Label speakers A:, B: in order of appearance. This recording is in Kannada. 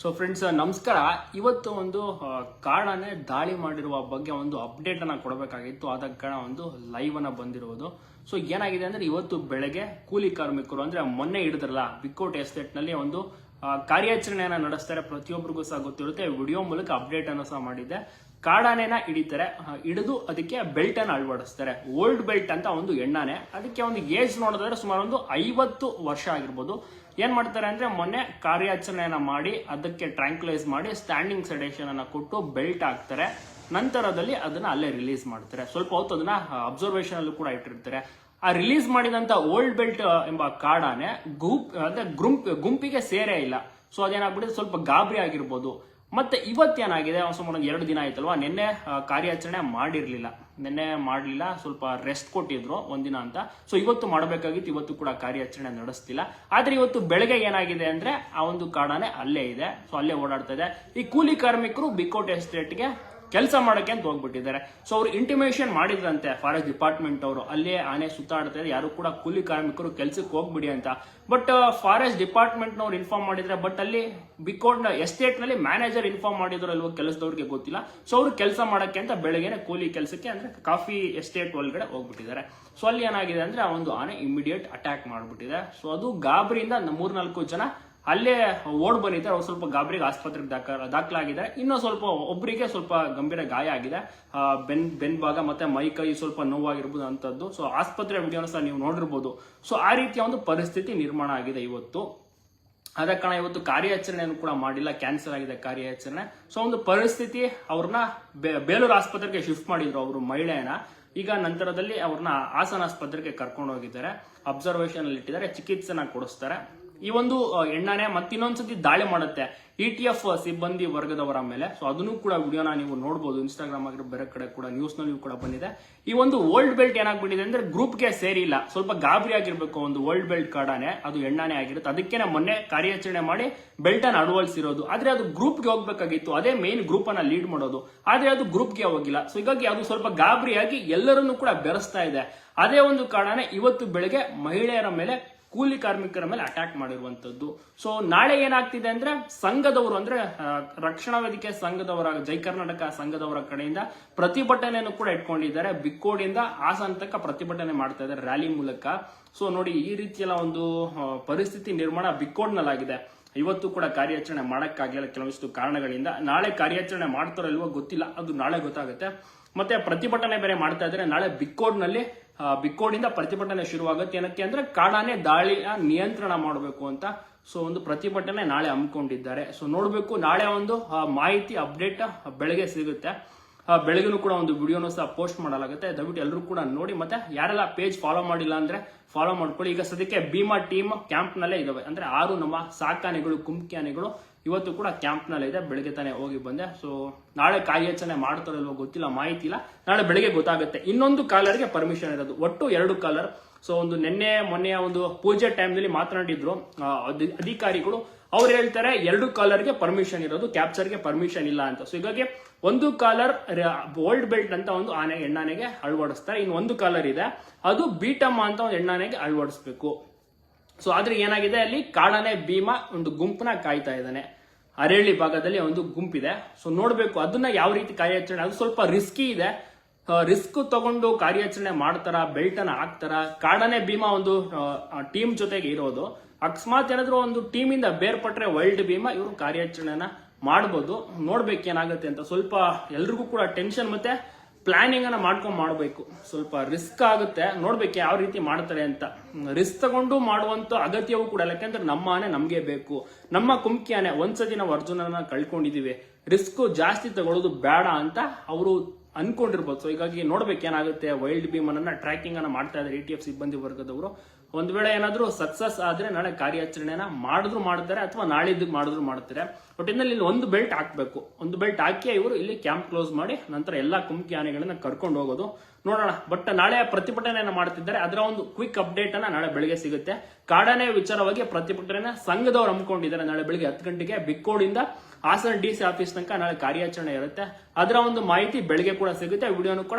A: ಸೊ ಫ್ರೆಂಡ್ಸ್ ನಮಸ್ಕಾರ. ಇವತ್ತು ಒಂದು ಕಾರಣನೆ ದಾಳಿ ಮಾಡಿರುವ ಬಗ್ಗೆ ಒಂದು ಅಪ್ಡೇಟ್ ಅನ್ನ ಕೊಡಬೇಕಾಗಿತ್ತು. ಆದ ಕಾರಣ ಒಂದು ಲೈವ್ ಅನ್ನ ಬಂದಿರುವುದು ಸೊ ಏನಾಗಿದೆ ಅಂದ್ರೆ ಇವತ್ತು ಬೆಳಗ್ಗೆ ಕೂಲಿ ಕಾರ್ಮಿಕರು, ಅಂದ್ರೆ ಮೊನ್ನೆ ಹಿಡಿದ್ರಲ್ಲ, ಬಿಕ್ಕೋಟ್ ಎಸ್ಟೇಟ್ನಲ್ಲಿ ಒಂದು ಕಾರ್ಯಾಚರಣೆಯನ್ನ ನಡೆಸ್ತಾರೆ ಪ್ರತಿಯೊಬ್ಬರಿಗೂ ಸಹ ಗೊತ್ತಿರುತ್ತೆ. ವಿಡಿಯೋ ಮೂಲಕ ಅಪ್ಡೇಟ್ ಅನ್ನು ಸಹ ಮಾಡಿದ್ದೆ. ಕಾಡಾನೆನ ಹಿಡಿತಾರೆ ಹಿಡಿದು ಅದಕ್ಕೆ ಬೆಲ್ಟ್ ಅನ್ನು ಅಳವಡಿಸ್ತಾರೆ. ಓಲ್ಡ್ ಬೆಲ್ಟ್ ಅಂತ ಒಂದು ಎಣ್ಣಾನೆ. ಅದಕ್ಕೆ ಒಂದು ಏಜ್ ನೋಡಿದ್ರೆ ಸುಮಾರು ಒಂದು ಐವತ್ತು ವರ್ಷ ಆಗಿರ್ಬೋದು. ಏನ್ ಮಾಡ್ತಾರೆ ಅಂದ್ರೆ ಮೊನ್ನೆ ಕಾರ್ಯಾಚರಣೆಯನ್ನ ಮಾಡಿ, ಅದಕ್ಕೆ ಟ್ರ್ಯಾಂಕ್ಲೈಸ್ ಮಾಡಿ ಸ್ಟ್ಯಾಂಡಿಂಗ್ ಸೆಡೇಷನ್ ಅನ್ನ ಕೊಟ್ಟು ಬೆಲ್ಟ್ ಹಾಕ್ತಾರೆ. ನಂತರದಲ್ಲಿ ಅದನ್ನ ಅಲ್ಲೇ ರಿಲೀಸ್ ಮಾಡ್ತಾರೆ. ಸ್ವಲ್ಪ ಹೊತ್ತು ಅದನ್ನ ಅಬ್ಸರ್ವೇಷನ್ ಅಲ್ಲೂ ಕೂಡ ಇಟ್ಟಿರ್ತಾರೆ. ಆ ರಿಲೀಸ್ ಮಾಡಿದಂತ ಓಲ್ಡ್ ಬೆಲ್ಟ್ ಎಂಬ ಕಾಡಾನೆ ಗ್ರೂಪ್ ಅಂದ್ರೆ ಗ್ರೂಪ್ ಗುಂಪಿಗೆ ಸೇರೇ ಇಲ್ಲ. ಸೊ ಅದೇನಾಗ್ಬಿಟ್ಟಿದೆ? ಸ್ವಲ್ಪ ಗಾಬರಿ ಆಗಿರ್ಬೋದು. ಮತ್ತೆ ಇವತ್ತೇನಾಗಿದೆ? ಸುಮಾರು ಒಂದು ಎರಡು ದಿನ ಆಯ್ತಲ್ವಾ? ನಿನ್ನೆ ಕಾರ್ಯಾಚರಣೆ ಮಾಡಿರಲಿಲ್ಲ. ನಿನ್ನೆ ಮಾಡಲಿಲ್ಲ, ಸ್ವಲ್ಪ ರೆಸ್ಟ್ ಕೊಟ್ಟಿದ್ರು ಒಂದಿನ ಅಂತ. ಸೊ ಇವತ್ತು ಮಾಡಬೇಕಾಗಿತ್ತು, ಇವತ್ತು ಕೂಡ ಕಾರ್ಯಾಚರಣೆ ನಡೆಸ್ತಿಲ್ಲ. ಆದ್ರೆ ಇವತ್ತು ಬೆಳಗ್ಗೆ ಏನಾಗಿದೆ ಅಂದ್ರೆ, ಆ ಒಂದು ಕಾಡಾನೆ ಅಲ್ಲೇ ಇದೆ. ಸೊ ಅಲ್ಲೇ ಓಡಾಡ್ತಾ ಇದೆ. ಈ ಕೂಲಿ ಕಾರ್ಮಿಕರು ಬಿಕೋಟ್ ಎಸ್ಟೇಟ್ಗೆ ಕೆಲಸ ಮಾಡೋಕೆ ಅಂತ ಹೋಗ್ಬಿಟ್ಟಿದ್ದಾರೆ. ಸೊ ಅವರು ಇಂಟಿಮೇಷನ್ ಮಾಡಿದ್ರಂತೆ ಫಾರೆಸ್ಟ್ ಡಿಪಾರ್ಟ್ಮೆಂಟ್ ಅವರು. ಅಲ್ಲೇ ಆನೆ ಸುತ್ತಾಡ್ತಾ ಇದೆ ಯಾರು ಕೂಡ ಕೂಲಿ ಕಾರ್ಮಿಕರು ಕೆಲಸಕ್ಕೆ ಹೋಗ್ಬಿಡಿ ಅಂತ. ಬಟ್ ಫಾರೆಸ್ಟ್ ಡಿಪಾರ್ಟ್ಮೆಂಟ್ ನವ್ರು ಇನ್ಫಾರ್ಮ್ ಮಾಡಿದ್ರೆ ಬಟ್ ಅಲ್ಲಿ ಬಿಕೋಡ್ ಎಸ್ಟೇಟ್ನಲ್ಲಿ ಮ್ಯಾನೇಜರ್ ಇನ್ಫಾರ್ಮ್ ಮಾಡಿದ್ರು ಅಲ್ವೋ ಕೆಲಸದವ್ರಿಗೆ ಗೊತ್ತಿಲ್ಲ. ಸೊ ಅವ್ರು ಕೆಲಸ ಮಾಡಕ್ಕೆ ಅಂತ ಬೆಳಗ್ಗೆನೆ ಕೂಲಿ ಕೆಲಸಕ್ಕೆ ಅಂದ್ರೆ ಕಾಫಿ ಎಸ್ಟೇಟ್ ಒಳಗಡೆ ಹೋಗ್ಬಿಟ್ಟಿದ್ದಾರೆ. ಸೊ ಅಲ್ಲಿ ಏನಾಗಿದೆ ಅಂದ್ರೆ ಆ ಒಂದು ಆನೆ ಇಮಿಡಿಯೇಟ್ ಅಟ್ಯಾಕ್ ಮಾಡ್ಬಿಟ್ಟಿದೆ. ಸೊ ಅದು ಗಾಬರಿಯಿಂದ ಮೂರ್ನಾಲ್ಕು ಜನ ಅಲ್ಲೇ ಓಡ್ ಬಂದಿದ್ದಾರೆ. ಅವ್ರು ಸ್ವಲ್ಪ ಗಾಬರಿಗೆ ಆಸ್ಪತ್ರೆಗೆ ದಾಖ ದಾಖಲಾಗಿದೆ. ಇನ್ನೂ ಸ್ವಲ್ಪ ಒಬ್ಬರಿಗೆ ಸ್ವಲ್ಪ ಗಂಭೀರ ಗಾಯ ಆಗಿದೆ. ಬೆನ್ ಬೆನ್ ಭಾಗ ಮತ್ತೆ ಮೈ ಕೈ ಸ್ವಲ್ಪ ನೋವಾಗಿರ್ಬೋದು ಅಂತದ್ದು ಸೊ ಆಸ್ಪತ್ರೆ ವಿಡಿಯೋನ ಸಹ ನೀವು ನೋಡಿರ್ಬೋದು. ಸೊ ಆ ರೀತಿಯ ಒಂದು ಪರಿಸ್ಥಿತಿ ನಿರ್ಮಾಣ ಆಗಿದೆ ಇವತ್ತು. ಆದ ಕಾರಣ ಇವತ್ತು ಕಾರ್ಯಾಚರಣೆಯನ್ನು ಕೂಡ ಮಾಡಿಲ್ಲ. ಕ್ಯಾನ್ಸಲ್ ಆಗಿದೆ ಕಾರ್ಯಾಚರಣೆ. ಸೊ ಒಂದು ಪರಿಸ್ಥಿತಿ ಅವ್ರನ್ನ ಬೇಲೂರು ಆಸ್ಪತ್ರೆಗೆ ಶಿಫ್ಟ್ ಮಾಡಿದ್ರು ಅವರು ಮಹಿಳೆಯನ್ನ ಈಗ ನಂತರದಲ್ಲಿ ಅವ್ರನ್ನ ಹಾಸನ ಆಸ್ಪತ್ರೆಗೆ ಕರ್ಕೊಂಡು ಹೋಗಿದ್ದಾರೆ ಅಬ್ಸರ್ವೇಷನ್ ಅಲ್ಲಿ ಇಟ್ಟಿದ್ದಾರೆ ಚಿಕಿತ್ಸೆನ ಕೊಡಿಸ್ತಾರೆ. ಈ ಒಂದು ಎಣ್ಣಾನೆ ಮತ್ತಿನ್ನೊಂದ್ಸತಿ ದಾಳಿ ಮಾಡುತ್ತೆ ಇ ಟಿ ಎಫ್ ಸಿಬ್ಬಂದಿ ವರ್ಗದವರ ಮೇಲೆ. ಸೊ ಅದನ್ನು ಕೂಡ ವಿಡಿಯೋನ ನೀವು ನೋಡಬಹುದು ಇನ್ಸ್ಟಾಗ್ರಾಮ್ ಆಗಿರೋ ಬೇರೆ ಕಡೆ ಕೂಡ ನ್ಯೂಸ್ನಲ್ಲಿ ಕೂಡ ಬಂದಿದೆ. ಈ ಒಂದು ಓಲ್ಡ್ ಬೆಲ್ಟ್ ಏನಾಗ್ಬಿಟ್ಟಿದೆ ಅಂದ್ರೆ ಗ್ರೂಪ್ಗೆ ಸೇರಿಲ್ಲ. ಸ್ವಲ್ಪ ಗಾಬರಿ ಆಗಿರ್ಬೇಕು ಒಂದು ಓಲ್ಡ್ ಬೆಲ್ಟ್ ಕಾಡಾನೆ. ಅದು ಎಣ್ಣಾನೆ ಆಗಿರುತ್ತೆ. ಅದಕ್ಕೆ ಮೊನ್ನೆ ಕಾರ್ಯಾಚರಣೆ ಮಾಡಿ ಬೆಲ್ಟ್ ಅನ್ನು ಅಳವಡಿಸಿರೋದು ಆದ್ರೆ ಅದು ಗ್ರೂಪ್ಗೆ ಹೋಗ್ಬೇಕಾಗಿತ್ತು. ಅದೇ ಮೇನ್ ಗ್ರೂಪ್ ಅನ್ನ ಲೀಡ್ ಮಾಡೋದು. ಆದ್ರೆ ಅದು ಗ್ರೂಪ್ಗೆ ಹೋಗಿಲ್ಲ. ಸೊ ಹೀಗಾಗಿ ಅದು ಸ್ವಲ್ಪ ಗಾಬರಿಯಾಗಿ ಎಲ್ಲರನ್ನೂ ಕೂಡ ಬೆರೆಸ್ತಾ ಇದೆ. ಅದೇ ಒಂದು ಕಾರಣನೇ ಇವತ್ತು ಬೆಳಗ್ಗೆ ಮಹಿಳೆಯರ ಮೇಲೆ ಕೂಲಿ ಕಾರ್ಮಿಕರ ಮೇಲೆ ಅಟ್ಯಾಕ್ ಮಾಡಿರುವಂತದ್ದು. ಸೊ ನಾಳೆ ಏನಾಗ್ತಿದೆ ಅಂದ್ರೆ ಸಂಘದವರು ಅಂದ್ರೆ ರಕ್ಷಣಾ ವೇದಿಕೆ ಸಂಘದವರ, ಜೈ ಕರ್ನಾಟಕ ಸಂಘದವರ ಕಡೆಯಿಂದ ಪ್ರತಿಭಟನೆಯನ್ನು ಕೂಡ ಇಟ್ಕೊಂಡಿದ್ದಾರೆ. ಬಿಕ್ಕೋಡಿಯಿಂದ ಹಾಸನ ತನಕ ಪ್ರತಿಭಟನೆ ಮಾಡ್ತಾ ಇದ್ದಾರೆ ರ್ಯಾಲಿ ಮೂಲಕ. ಸೊ ನೋಡಿ, ಈ ರೀತಿಯೆಲ್ಲ ಒಂದು ಪರಿಸ್ಥಿತಿ ನಿರ್ಮಾಣ ಬಿಕ್ಕೋಡ್ನಲ್ಲಾಗಿದೆ. ಇವತ್ತು ಕೂಡ ಕಾರ್ಯಾಚರಣೆ ಮಾಡಕ್ಕಾಗಲಿಲ್ಲ. ಕೆಲವಷ್ಟು ಕಾರಣಗಳಿಂದ ನಾಳೆ ಕಾರ್ಯಾಚರಣೆ ಮಾಡ್ತಾರೋ ಇಲ್ವೋ ಗೊತ್ತಿಲ್ಲ. ಅದು ನಾಳೆ ಗೊತ್ತಾಗುತ್ತೆ. ಮತ್ತೆ ಪ್ರತಿಭಟನೆ ಬೇರೆ ಮಾಡ್ತಾ ಇದ್ದಾರೆ. ನಾಳೆ ಬಿಕ್ಕೋಡ್ನಲ್ಲಿ ಬಿಕ್ಕೋಡಿಂದ ಪ್ರತಿಭಟನೆ ಶುರುವಾಗುತ್ತೆ. ಏನಕ್ಕೆ ಅಂದ್ರೆ ಕಾಡಾನೆ ದಾಳಿಯ ನಿಯಂತ್ರಣ ಮಾಡಬೇಕು ಅಂತ ಸೊ ಒಂದು ಪ್ರತಿಭಟನೆ ನಾಳೆ ಹಮ್ಮಿಕೊಂಡಿದ್ದಾರೆ. ಸೊ ನೋಡಬೇಕು ನಾಳೆ ಒಂದು ಮಾಹಿತಿ ಅಪ್ಡೇಟ್ ಬೆಳಗ್ಗೆ ಸಿಗುತ್ತೆ. ಆ, ಬೆಳಗ್ಗೆನೂ ಕೂಡ ಒಂದು ವಿಡಿಯೋನು ಸಹ ಪೋಸ್ಟ್ ಮಾಡಲಾಗುತ್ತೆ. ದಯವಿಟ್ಟು ಎಲ್ಲರೂ ಕೂಡ ನೋಡಿ. ಮತ್ತೆ ಯಾರೆಲ್ಲ ಪೇಜ್ ಫಾಲೋ ಮಾಡಿಲ್ಲ ಅಂದ್ರೆ ಫಾಲೋ ಮಾಡ್ಕೊಳ್ಳಿ. ಈಗ ಸದ್ಯಕ್ಕೆ ಭೀಮಾ ಟೀಮ್ ಕ್ಯಾಂಪ್ ನಲ್ಲೇ ಇದಾವೆ. ಅಂದ್ರೆ ಆರು ನಮ್ಮ ಸಾಕಾನೆಗಳು ಕುಮ್ಕಿ ಆನೆಗಳು ಇವತ್ತು ಕೂಡ ಕ್ಯಾಂಪ್ನಲ್ಲಿ ಇದೆ, ಬೆಳಗ್ಗೆ ತಾನೇ ಹೋಗಿ ಬಂದೆ. ಸೊ ನಾಳೆ ಕಾರ್ಯಾಚರಣೆ ಮಾಡ್ತಾರೋ ಇಲ್ವೋ ಗೊತ್ತಿಲ್ಲ ಮಾಹಿತಿ ಇಲ್ಲ ನಾಳೆ ಬೆಳಗ್ಗೆ ಗೊತ್ತಾಗುತ್ತೆ. ಇನ್ನೊಂದು ಕಾಲರ್ಗೆ ಪರ್ಮಿಷನ್ ಇರೋದು. ಒಟ್ಟು ಎರಡು ಕಾಲರ್. ಸೊ ಒಂದು ನಿನ್ನೆ ಮೊನ್ನೆಯ ಒಂದು ಪೂಜೆ ಟೈಮ್ನಲ್ಲಿ ಮಾತನಾಡಿದ್ರು ಅಧಿಕಾರಿಗಳು. ಅವ್ರು ಹೇಳ್ತಾರೆ, ಎರಡು ಕಾಲರ್ಗೆ ಪರ್ಮಿಷನ್ ಇರೋದು ಕ್ಯಾಪ್ಚರ್ಗೆ ಪರ್ಮಿಷನ್ ಇಲ್ಲ ಅಂತ. ಸೊ ಹೀಗಾಗಿ ಒಂದು ಕಾಲರ್ ಓಲ್ಡ್ ಬೆಲ್ಟ್ ಅಂತ ಒಂದು ಆನೆ ಎಣ್ಣಾನೆಗೆ ಅಳವಡಿಸ್ತಾರೆ. ಇನ್ನು ಒಂದು ಕಾಲರ್ ಇದೆ. ಅದು ಬೀಟಮ್ಮ ಅಂತ ಒಂದು ಎಣ್ಣಾನೆಗೆ ಅಳವಡಿಸ್ಬೇಕು. ಸೊ ಆದ್ರೆ ಏನಾಗಿದೆ ಅಲ್ಲಿ? ಕಾಡನೆ ಭೀಮ ಒಂದು ಗುಂಪನ್ನ ಕಾಯ್ತಾ ಇದ್ದಾನೆ. ಅರೇಳಿ ಭಾಗದಲ್ಲಿ ಒಂದು ಗುಂಪಿದೆ. ಸೊ ನೋಡ್ಬೇಕು ಅದನ್ನ ಯಾವ ರೀತಿ ಕಾರ್ಯಾಚರಣೆ, ಅದು ಸ್ವಲ್ಪ ರಿಸ್ಕಿ ಇದೆ. ರಿಸ್ಕ್ ತಗೊಂಡು ಕಾರ್ಯಾಚರಣೆ ಮಾಡ್ತಾರ ಬೆಲ್ಟ್ ಅನ್ನ ಹಾಕ್ತಾರ? ಕಾಡನೆ ಭೀಮ ಒಂದು ಟೀಮ್ ಜೊತೆಗೆ ಇರೋದು. ಅಕಸ್ಮಾತ್ ಏನಾದ್ರು ಒಂದು ಟೀಮ್ ಇಂದ ಬೇರ್ಪಟ್ರೆ ವೈಲ್ಡ್ ಭೀಮ, ಇವರು ಕಾರ್ಯಾಚರಣೆನ ಮಾಡ್ಬೋದು. ನೋಡ್ಬೇಕು ಏನಾಗುತ್ತೆ ಅಂತ ಸ್ವಲ್ಪ ಎಲ್ರಿಗೂ ಕೂಡ ಟೆನ್ಷನ್ ಮತ್ತೆ ಪ್ಲಾನಿಂಗ್ ಅನ್ನ ಮಾಡ್ಕೊಂಡ್ ಮಾಡಬೇಕು. ಸ್ವಲ್ಪ ರಿಸ್ಕ್ ಆಗುತ್ತೆ. ನೋಡ್ಬೇಕು ಯಾವ ರೀತಿ ಮಾಡ್ತಾರೆ ಅಂತ. ರಿಸ್ಕ್ ತಗೊಂಡು ಮಾಡುವಂತ ಅಗತ್ಯವೂ ಕೂಡ, ಯಾಕಂದ್ರೆ ನಮ್ಮ ಆನೆ ನಮ್ಗೆ ಬೇಕು. ನಮ್ಮ ಕುಮ್ಕಿ ಆನೆ ಒಂದ್ಸತಿ ನಾವು ಅರ್ಜುನನ ಕಳ್ಕೊಂಡಿದೀವಿ. ರಿಸ್ಕ್ ಜಾಸ್ತಿ ತಗೊಳ್ಳೋದು ಬೇಡ ಅಂತ ಅವರು ಅನ್ಕೊಂಡಿರ್ಬೋದು. ಸೊ ಹೀಗಾಗಿ ನೋಡ್ಬೇಕು ಏನಾಗುತ್ತೆ. ವೈಲ್ಡ್ ಬೀಮನ್ನ ಟ್ರ್ಯಾಕಿಂಗ್ ಅನ್ನ ಮಾಡ್ತಾ ಇದ್ದಾರೆ ಟಿ ಎಫ್ ಸಿಬ್ಬಂದಿ ವರ್ಗದವರು. ಒಂದ್ ವೇಳೆ ಏನಾದ್ರೂ ಸಕ್ಸಸ್ ಆದ್ರೆ ನಾಳೆ ಕಾರ್ಯಾಚರಣೆನ ಮಾಡಿದ್ರು ಮಾಡ್ತಾರೆ ಅಥವಾ ನಾಳಿದ್ದು ಮಾಡಿದ್ರು ಮಾಡ್ತಾರೆ. ಒಟ್ಟಿನಲ್ಲಿ ಇಲ್ಲಿ ಒಂದು ಬೆಲ್ಟ್ ಹಾಕ್ಬೇಕು. ಒಂದು ಬೆಲ್ಟ್ ಹಾಕಿ ಇವರು ಇಲ್ಲಿ ಕ್ಯಾಂಪ್ ಕ್ಲೋಸ್ ಮಾಡಿ ನಂತರ ಎಲ್ಲಾ ಕುಮ್ಕಿ ಆನೆಗಳನ್ನ ಕರ್ಕೊಂಡು ಹೋಗೋದು. ನೋಡೋಣ. ಬಟ್ ನಾಳೆ ಪ್ರತಿಭಟನೆ ಮಾಡ್ತಿದ್ದಾರೆ. ಅದರ ಒಂದು ಕ್ವಿಕ್ ಅಪ್ಡೇಟ್ ಅನ್ನ ನಾಳೆ ಬೆಳಿಗ್ಗೆ ಸಿಗುತ್ತೆ. ಕಾಡಾನೆ ವಿಚಾರವಾಗಿ ಪ್ರತಿಭಟನೆ ಸಂಘದವ್ರು ಹಮ್ಮಿಕೊಂಡಿದ್ದಾರೆ. ನಾಳೆ ಬೆಳಿಗ್ಗೆ ಹತ್ತು ಗಂಟೆಗೆ ಬಿಕ್ಕೋಡಿಂದ ಹಾಸನ ಡಿ ಸಿ ಆಫೀಸ್ ತನಕ ನಾಳೆ ಕಾರ್ಯಾಚರಣೆ ಇರುತ್ತೆ. ಅದರ ಒಂದು ಮಾಹಿತಿ ಬೆಳಿಗ್ಗೆ ಕೂಡ ಸಿಗುತ್ತೆ. ವಿಡಿಯೋನು ಕೂಡ